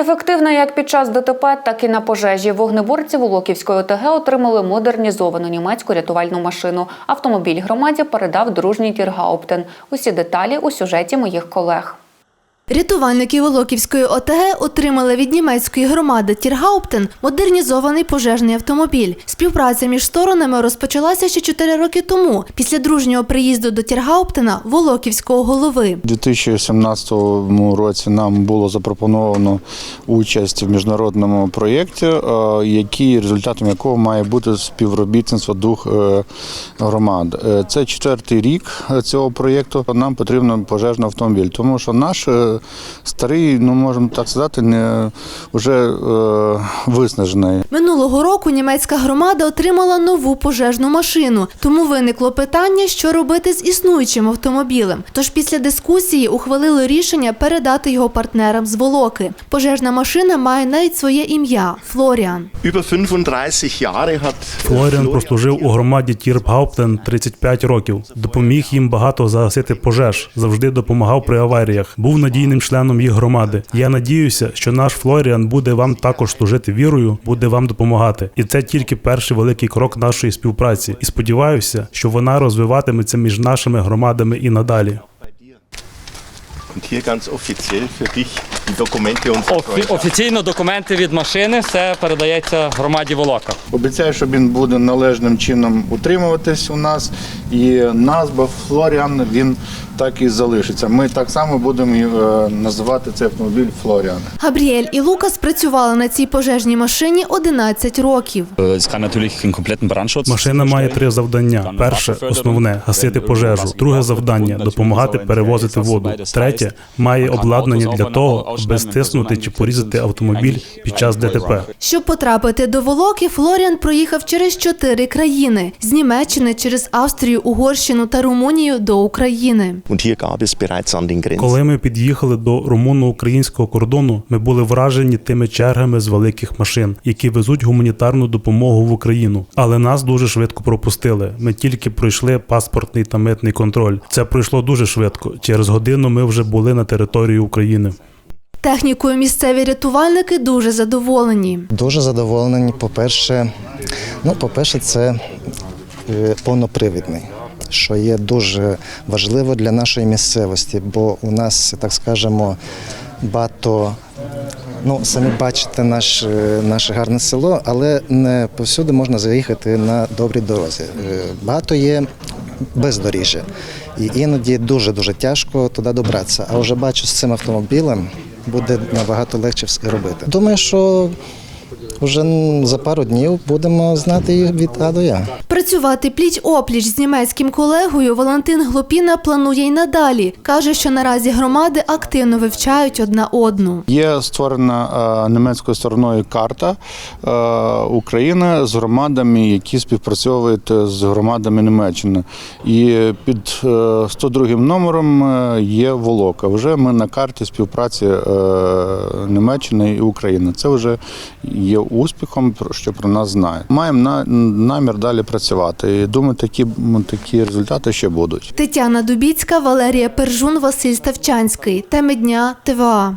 Ефективно як під час ДТП, так і на пожежі. Вогнеборці Волоківської ОТГ отримали модернізовану німецьку рятувальну машину. Автомобіль громаді передав дружній Тіргауптен. Усі деталі у сюжеті моїх колег. Рятувальники Волоківської ОТГ отримали від німецької громади Тіргауптен модернізований пожежний автомобіль. Співпраця між сторонами розпочалася ще 4 роки тому, після дружнього приїзду до Тіргауптена Волоківського голови. У 2017 році нам було запропоновано участь в міжнародному проєкті, е, який результатом якого має бути співробітництво двох е, громад. Е, Це четвертий рік цього проєкту. Нам потрібен пожежний автомобіль, тому що наш старий, ну можемо так сказати, не вже е, виснажений. Минулого року німецька громада отримала нову пожежну машину, тому виникло питання, що робити з існуючим автомобілем. Тож після дискусії ухвалили рішення передати його партнерам з Волоки. Пожежна машина має навіть своє ім'я Флоріан. Über 35 Jahre hat Флоріан прослужив у громаді Тірпгауптен 35 років. Допоміг їм багато загасити пожеж, завжди допомагав при аваріях. Був надійним членом їх громади. Я надіюся, що наш Флоріан буде вам також служити вірою, буде вам допомагати. І це тільки перший великий крок нашої співпраці. І сподіваюся, що вона розвиватиметься між нашими громадами і надалі. und hier ganz offiziell für dich die Dokumente Офі- Офіційно документи від машини все передається громаді Волока. Обіцяю, що він буде належним чином утримуватись у нас, і назва Флоріан він так і залишиться. Ми так само будемо е, називати цей автомобіль Флоріан. Габріель і Лукас працювали на цій пожежній машині 11 років. Brandschutz. Машина має три завдання: перше основне гасити пожежу. Друге завдання допомагати перевозити воду. Третє має обладнання для того, аби стиснути чи порізати автомобіль під час ДТП. Щоб потрапити до Волоки, Флоріан проїхав через чотири країни: з Німеччини через Австрію, Угорщину та Румунію до України. Коли ми під'їхали до румуно-українського кордону, ми були вражені тими чергами з великих машин, які везуть гуманітарну допомогу в Україну. Але нас дуже швидко пропустили. Ми тільки пройшли паспортний та митний контроль. Це пройшло дуже швидко. Через годину ми вже були на території України. Технікою місцеві рятувальники дуже задоволені. Дуже задоволені. По-перше, ну, по-перше, це е, повнопривідний, що є дуже важливо для нашої місцевості, бо у нас, так скажемо, багато. Ну, самі бачите наш, е, наше гарне село, але не повсюди можна заїхати на добрій дорозі. Е, Багато є бездоріжжя. І іноді дуже-дуже тяжко туди добратися. А вже бачу, з цим автомобілем буде набагато легше все робити. Думаю, що вже за пару днів будемо знати їх від А до Я. Працювати пліч-опліч з німецьким колегою Валентин Глопіна планує й надалі. Каже, що наразі громади активно вивчають одна одну. Є створена е, німецькою стороною карта е, України з громадами, які співпрацьовують з громадами Німеччини. І під е, 102 номером е, є Волока. Вже ми на карті співпраці Німеччини і України. Це вже є успіхом, що про нас знають. Маємо на- намір далі працювати. І думаю, такі, такі результати ще будуть. Тетяна Дубіцька, Валерія Пержун, Василь Ставчанський. Теми дня ТВА.